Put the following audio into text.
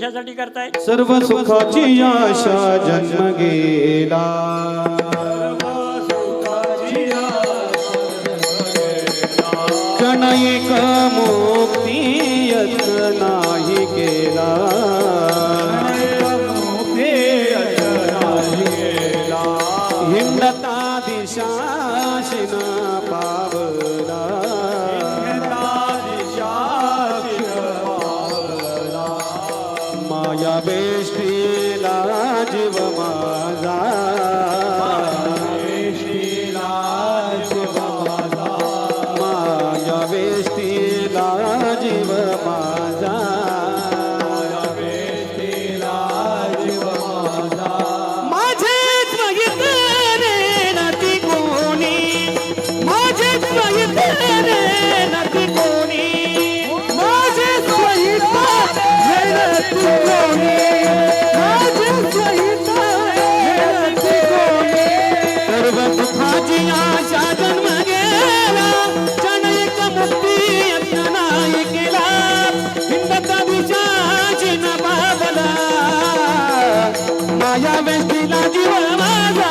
कशासाठी करताय? सर्व सुखाची आशा जन्म गेला. एक मुक्ती नाही केला. हिंडता दिशा शिन पावला. माया बेष्टीला जीव माझा. माया बेष्टीला जीव माझा. माझेच मागितले नती कोणी. माझेच मागितले नती कोणी. माझेच कोणी. माझेच माझ्या व्यक्तीला जीव माझा.